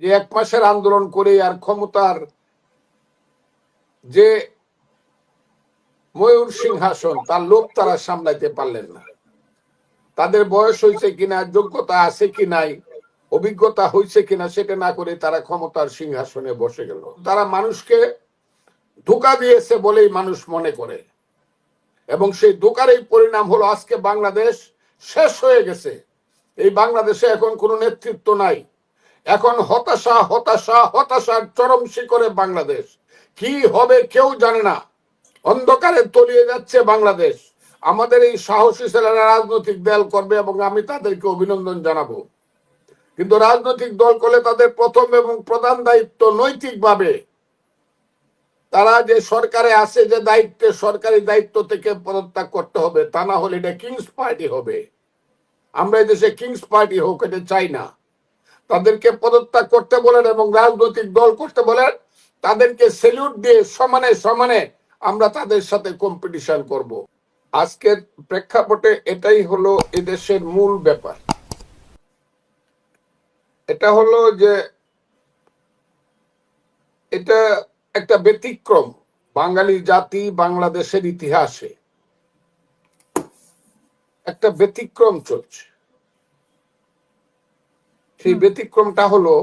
যে এক মাসের আন্দোলন করে আর ক্ষমতার যে ময়ূর সিংহাসন, তার লোক তারা সামলাইতে পারলেন না। তাদের বয়স হয়েছে কিনা, যোগ্যতা আছে কি নাই অভিজ্ঞতা হয়েছে কিনা সেটা না করে তারা ক্ষমতার সিংহাসনে বসে গেল। তারা মানুষকে ধোকা দিয়েছে বলেই মানুষ মনে করে। এবং সেই ধোকার এই পরিণাম হলো আজকে বাংলাদেশ শেষ হয়ে গেছে। এই বাংলাদেশে এখন কোনো নেতৃত্ব নাই। এখন হতাশা হতাশা, হতাশার চরম শিখরে বাংলাদেশ। কি হবে কেউ জানে না। অন্ধকারে তলিয়ে যাচ্ছে বাংলাদেশ। আমাদের এই সাহসী ছেলেরা রাজনৈতিক দল করবে এবং আমি তাদেরকে অভিনন্দন জানাব। কিন্তু রাজনৈতিক দল করলে তাদের প্রথম এবং প্রধান দায়িত্ব নৈতিকভাবে। তারা যে সরকারে আছে, যে দায়িত্বে, সরকারি দায়িত্ব থেকে পদত্যাগ করতে হবে, তা না হলে এটা কিংস পার্টি হবে। আমরা দেশে কিংস পার্টি হোক, এটা চাই না। তাদেরকে পদত্যাগ করতে বলেন এবং রাজনৈতিক দল করতে বলেন, তাদেরকে সেলিউট দিয়ে সমানে সমানে আমরা তাদের সাথে কম্পিটিশন করব। আজকের প্রেক্ষাপটে এটাই হলো এদেশের মূল ব্যাপার। এটা হলো যে এটা একটা ব্যতিক্রম বাঙালি জাতি বাংলাদেশের ইতিহাসে। একটা ব্যতিক্রম চলছে। সেই ব্যতিক্রমটা হলো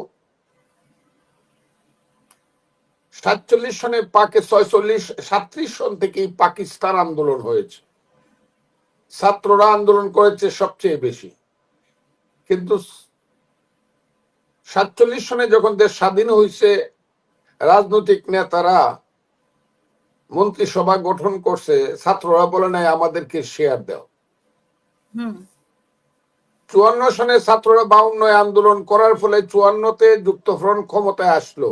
সাতচল্লিশ সনে পাকে ছয়চল্লিশ সাতত্রিশ সন থেকেই পাকিস্তান আন্দোলন হয়েছে। ছাত্ররা আন্দোলন করেছে সবচেয়ে বেশি। কিন্তু সাতচল্লিশ সনে যখন দেশ স্বাধীন হয়েছে রাজনৈতিক নেতারা মন্ত্রিসভা গঠন করছে ছাত্ররা বলে নাই আমাদেরকে শেয়ার দাও। হুম। চুয়ান্ন সনে ছাত্ররা বাউন্ন আন্দোলন করার ফলে চুয়ান্নতে যুক্তফ্রন্ট ক্ষমতায় আসলো।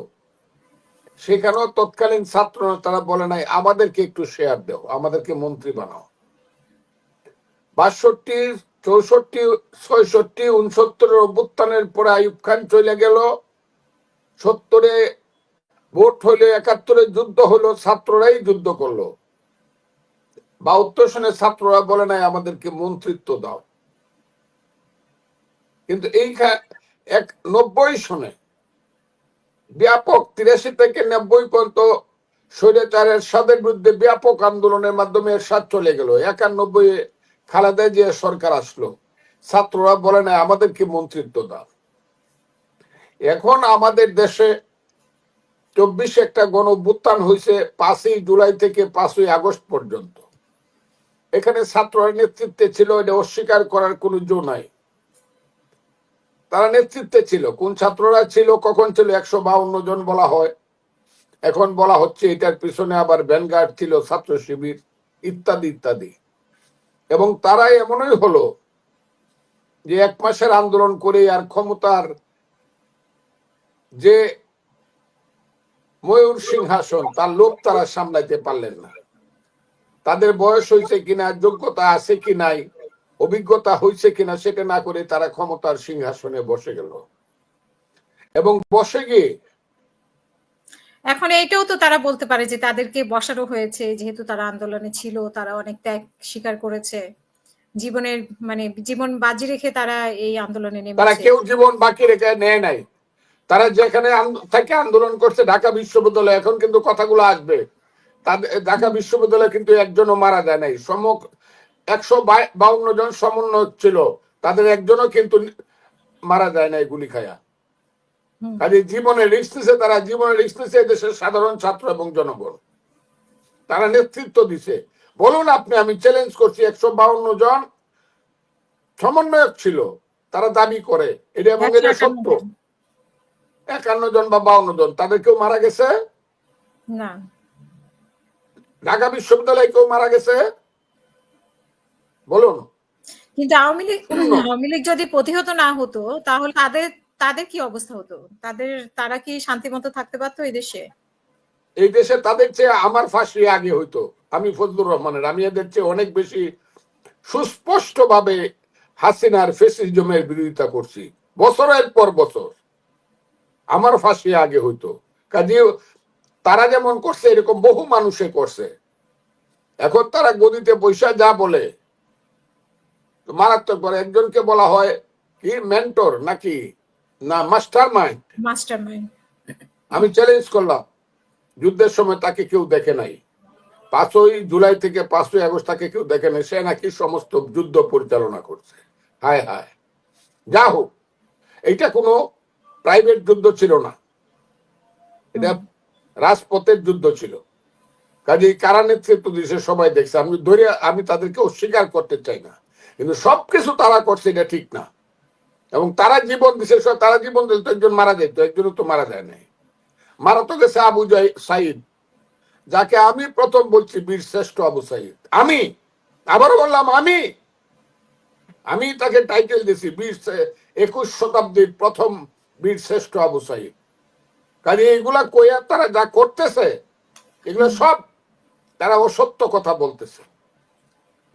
সেখানেও তৎকালীন ছাত্র তারা বলে নাই, আমাদেরকে একটু শেয়ার দাও, আমাদেরকে মন্ত্রী বানাও। বাষট্টি, চৌষট্টি, ছয়ষট্টি, উনসত্তরের অভ্যুত্থানের পরে আইব খান চলে গেল। সত্তরে ভোট হইলে, একাত্তরে যুদ্ধ হলো ছাত্ররাই যুদ্ধ করল। বাহাত্তর সনে ছাত্ররা বলে নাই, আমাদেরকে মন্ত্রিত্ব দাও। কিন্তু এই এক নব্বই সনে ব্যাপক তিরাশি থেকে নব্বই পর্যন্ত স্বৈরাচারের সাদের বিরুদ্ধে ব্যাপক আন্দোলনের মাধ্যমে স্বাদ চলে গেল। একানব্বই খালেদা জিয়া সরকার আসলো। ছাত্ররা বলে, না আমাদেরকে মন্ত্রিত্ব দাও? এখন আমাদের দেশে চব্বিশে একটা গণ অভ্যুত্থান হয়েছে পাঁচই জুলাই থেকে পাঁচই আগস্ট পর্যন্ত। এখানে ছাত্ররা নেতৃত্বে ছিল, এটা অস্বীকার করার কোনো জো নাই। তারা নেতৃত্বে ছিল। কোন ছাত্ররা ছিল, কখন ছিল, একশো বাউন্ন জন বলা হয়। এখন বলা হচ্ছে এটার পিছনে আবার ভ্যানগার্ড ছিল, ছাত্র শিবির, ইত্যাদি ইত্যাদি। এবং তারাই এমনই হলো যে এক মাসের আন্দোলন করে আর ক্ষমতার যে ময়ূর সিংহাসন, তার লোক তারা সামলাইতে পারলেন না। তাদের বয়স হয়েছে কিনা, যোগ্যতা আছে কি নাই অভিজ্ঞতা হয়েছে কিনা সেটা না করে তারা ক্ষমতার সিংহাসনে বসে গেল। এবং বসে গিয়ে এখন এইটাও তো তারা বলতে পারে যে তাদেরকে বসানো হয়েছে যেহেতু তারা আন্দোলনে ছিল তারা অনেক ত্যাগ স্বীকার করেছে। জীবনের মানে জীবন বাজি রেখে তারা এই আন্দোলনে নেমে তারা কেউ জীবন বাকি রেখে নেয় নাই। তারা যেখানে থেকে আন্দোলন করছে ঢাকা বিশ্ববিদ্যালয় এখন কিন্তু কথাগুলো আসবে। তাদের ঢাকা বিশ্ববিদ্যালয়ে কিন্তু একজনও মারা যায় নাই। সমক একশো বাউন্ন জন সমন্বয় ছিল। তাদের একজনও কিন্তু মারা যায় নাই গুলি খায়া। কাজে জীবনে নিছে তারা জীবনে নিছে দেশের সাধারণ ছাত্র এবং জনগণ তারা নেতৃত্ব দিছে। বলুন আপনি আমি চ্যালেঞ্জ করছি একশো বাউন্ন জন সমন্বয়ক ছিল তারা দাবি করে। এটা এবং এটা সত্য। একান্ন জন বা বাউন্ন জন তাদের কেউ মারা গেছে? না। ঢাকা বিশ্ববিদ্যালয়ে কেউ মারা গেছে? বলুন। কিন্তু আওয়ামী লীগ আওয়ামী লীগ যদি প্রতিহত না হতো তাহলে তাদের তাদের কি অবস্থা হতো? তাদের তারা কি শান্তিমতো থাকতে পারতো এই দেশে? এই দেশে তাদের চেয়ে আমার ফাঁসি আগে হইতো আমি ফজলুর রহমানের। আমি এদের চেয়ে অনেক বেশি সুস্পষ্ট ভাবে হাসিনার ফেসিজমের বিরোধিতা করছি বছরের পর বছর। আমার ফাঁসি আগে হইতো। কাজে তারা যেমন করছে এরকম বহু মানুষে করছে। এখন তারা গদিতে পয়সা যা বলে মারাত্মক করে একজনকে বলা হয় কি? মেন্টর নাকি? না মাস্টার মাইন্ড মাস্টার মাইন্ড আমি চ্যালেঞ্জ করলাম। যুদ্ধের সময় তাকে কেউ দেখে নাই। পাঁচই জুলাই থেকে পাঁচই আগস্ট তাকে কেউ দেখে নাই। সে নাকি সমস্ত যুদ্ধ পরিচালনা করছে। হায় হায়। যা হোক এইটা কোনো প্রাইভেট যুদ্ধ ছিল না। এটা রাজপথের যুদ্ধ ছিল। কাজে কারা নেতৃত্ব দিয়েছে সবাই দেখছে। আমি ধরে আমি তাদেরকে অস্বীকার করতে চাই না। কিন্তু সবকিছু তারা করছে এটা ঠিক না। এবং তারা জীবন দিছে তারা জীবন দিলে তো একজন মারা যেত একজনও তো মারা যায় নাই। মারা তো গেছে আবু সাইদ যাকে আমি প্রথম বলছি বীর শ্রেষ্ঠ আবু সাইদ আমি, আবারও বললাম, আমি আমি তাকে টাইটেল দিছি বীর একুশ শতাব্দীর প্রথম বীর শ্রেষ্ঠ আবু সাইদ কাজে এইগুলা কইয়া তারা যা করতেছে, এগুলো সব তারা অসত্য কথা বলতেছে।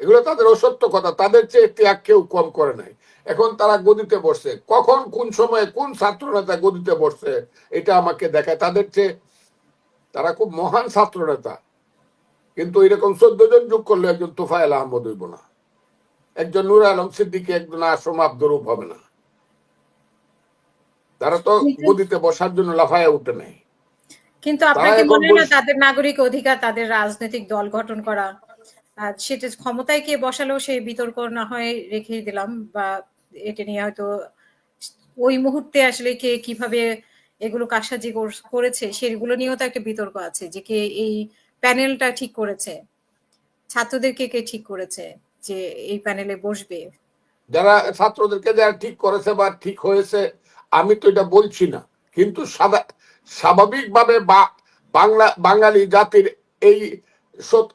এগুলো তাদের অসত্য কথা। তাদের চেয়ে ত্যাগ কেউ কম করে নাই। এখন তারা গদিতে বসছে। কখন কোন সময়ে কোন ছাত্র নেতা গদিতে বসছে এটা আমাকে দেখায়। তাদের চেয়ে তারা খুব মহান ছাত্র নেতা কিন্তু এরকম চোদ্দ জন যোগ করলে একজন তোফায়েল আহমদ হইব না। একজন নুর আলম সিদ্দিকি একজন আশ্রম আব্দরূপ হবে না। তারা তো গদিতে বসার জন্য লাফায় উঠে নেই। কিন্তু আপনার কি এখন মনে না তাদের নাগরিক অধিকার তাদের রাজনৈতিক দল গঠন করা সেটা ক্ষমতায় কে বসালেও সেই বিতর্ক না হয় রেখে দিলাম বা এটা নিয়ে হয়তো ওই মুহূর্তে আসলে কে কীভাবে এগুলো কারসাজি করেছে সেগুলো নিয়েও তো একটা বিতর্ক আছে যে কে এই প্যানেলটা ঠিক করেছে ছাত্রদেরকে কে ঠিক করেছে যে এই প্যানেলে বসবে? যারা ছাত্রদেরকে যারা ঠিক করেছে বা ঠিক হয়েছে, আমি তো এটা বলছি না। কিন্তু স্বাভাবিকভাবে বাংলা, বাঙালি জাতির এই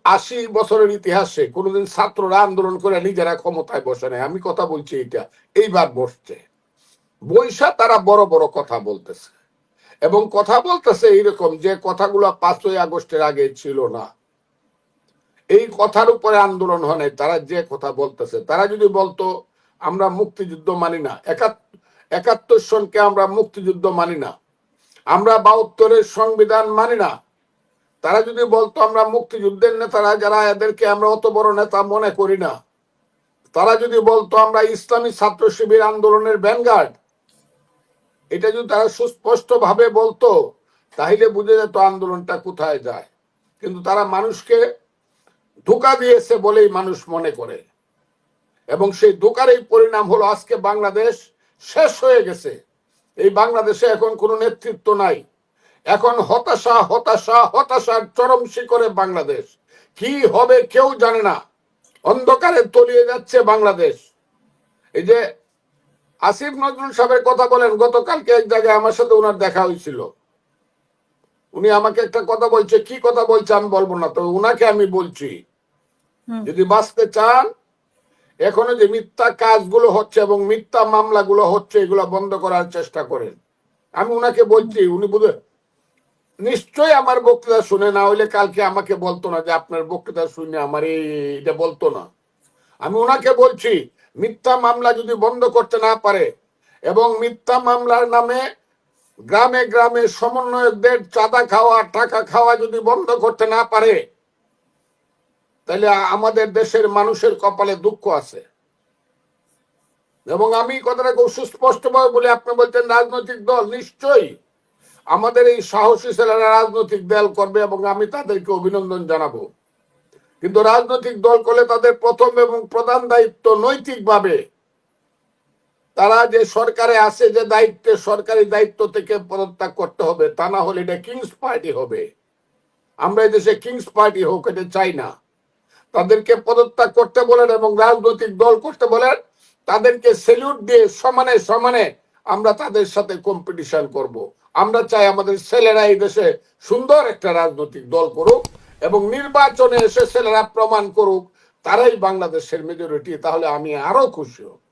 আশি বছরের ইতিহাসে কোনোদিন ছাত্ররা আন্দোলন করে নিজেরা ক্ষমতায় বসে নেয় আমি কথা বলছি এটা এইবার বসছে। বৈশা তারা বড় বড় কথা বলতেছে। এবং কথা বলতেছে এইরকম যে কথাগুলো পাঁচই আগস্টের আগে ছিল না। এই কথার উপরে আন্দোলন হয় নাই, তারা যে কথা বলতেছে তারা যদি বলতো আমরা মুক্তিযুদ্ধ মানি না। একাত- একাত্তর সনকে আমরা মুক্তিযুদ্ধ মানি না। আমরা বাহাত্তরের সংবিধান মানি না। তারা যদি বলতো, আমরা মুক্তিযুদ্ধের নেতারা, যারা এদেরকে আমরা অত বড় নেতা মনে করি না। তারা যদি বলতো, আমরা ইসলামী ছাত্র শিবির আন্দোলনের ব্যানগার্ড এটা যদি তারা সুস্পষ্ট ভাবে বলতো, তাহলে বুঝে যেত আন্দোলনটা কোথায় যায়। কিন্তু তারা মানুষকে ধোকা দিয়েছে বলেই মানুষ মনে করে। এবং সেই ধোকার এই পরিণাম হলো আজকে বাংলাদেশ শেষ হয়ে গেছে। এই বাংলাদেশে এখন কোনো নেতৃত্ব নাই। এখন হতাশা হতাশা হতাশার চরম শিখরে বাংলাদেশ। কি হবে কেউ জানে না। অন্ধকারে তলিয়ে যাচ্ছে বাংলাদেশ। এই যে আসিফ নজরুল সাহেবের কথা বলেন গতকালকে এক জায়গায় আমার সাথে ওনার দেখা হয়েছিল। উনি আমাকে একটা কথা বলছে কি কথা বলছে আমি বলব না তো উনাকে আমি বলছি যদি বাঁচতে চান এখনও যে মিথ্যা কাজগুলো হচ্ছে এবং মিথ্যা মামলাগুলো হচ্ছে এগুলো বন্ধ করার চেষ্টা করেন। আমি উনাকে বলছি উনি বুঝে নিশ্চয়ই আমার বক্তৃতা শুনে না হইলে কালকে আমাকে বলতো না যে আপনার বক্তৃতা শুনে আমার এটা বলতো না। আমি ওনাকে বলছি, মিথ্যা মামলা যদি বন্ধ করতে না পারে এবং মিথ্যা মামলার নামে গ্রামে গ্রামে সমন্বয়কদের চাঁদা খাওয়া, টাকা খাওয়া যদি বন্ধ করতে না পারে, তাহলে আমাদের দেশের মানুষের কপালে দুঃখ আছে। এবং আমি কথাটা খুব সুস্পষ্টভাবে বলে আপনি বলছেন রাজনৈতিক দল, নিশ্চয়ই। আমাদের এই সাহসী ছেলেরা রাজনৈতিক দল করবে এবং আমি তাদেরকে অভিনন্দন জানাব। কিন্তু রাজনৈতিক দল করলে তাদের প্রথম এবং প্রধান দায়িত্ব নৈতিকভাবে। তারা যে সরকারে আছে, যে দায়িত্বে, সরকারি দায়িত্ব থেকে পদত্যাগ করতে হবে, তা না হলে এটা কিংস পার্টি হবে। আমরা দেশে কিংস পার্টি হোক, এটা চাই না। তাদেরকে পদত্যাগ করতে বলেন এবং রাজনৈতিক দল করতে বলেন, তাদেরকে সেলিউট দিয়ে সমানে সমানে আমরা তাদের সাথে কম্পিটিশন করব। আমরা চাই আমাদের ছেলেরা এই দেশে সুন্দর একটা রাজনৈতিক দল করুক এবং নির্বাচনে এসে ছেলেরা প্রমাণ করুক, তারাই বাংলাদেশের মেজরিটি তাহলে আমি আরও খুশি হব।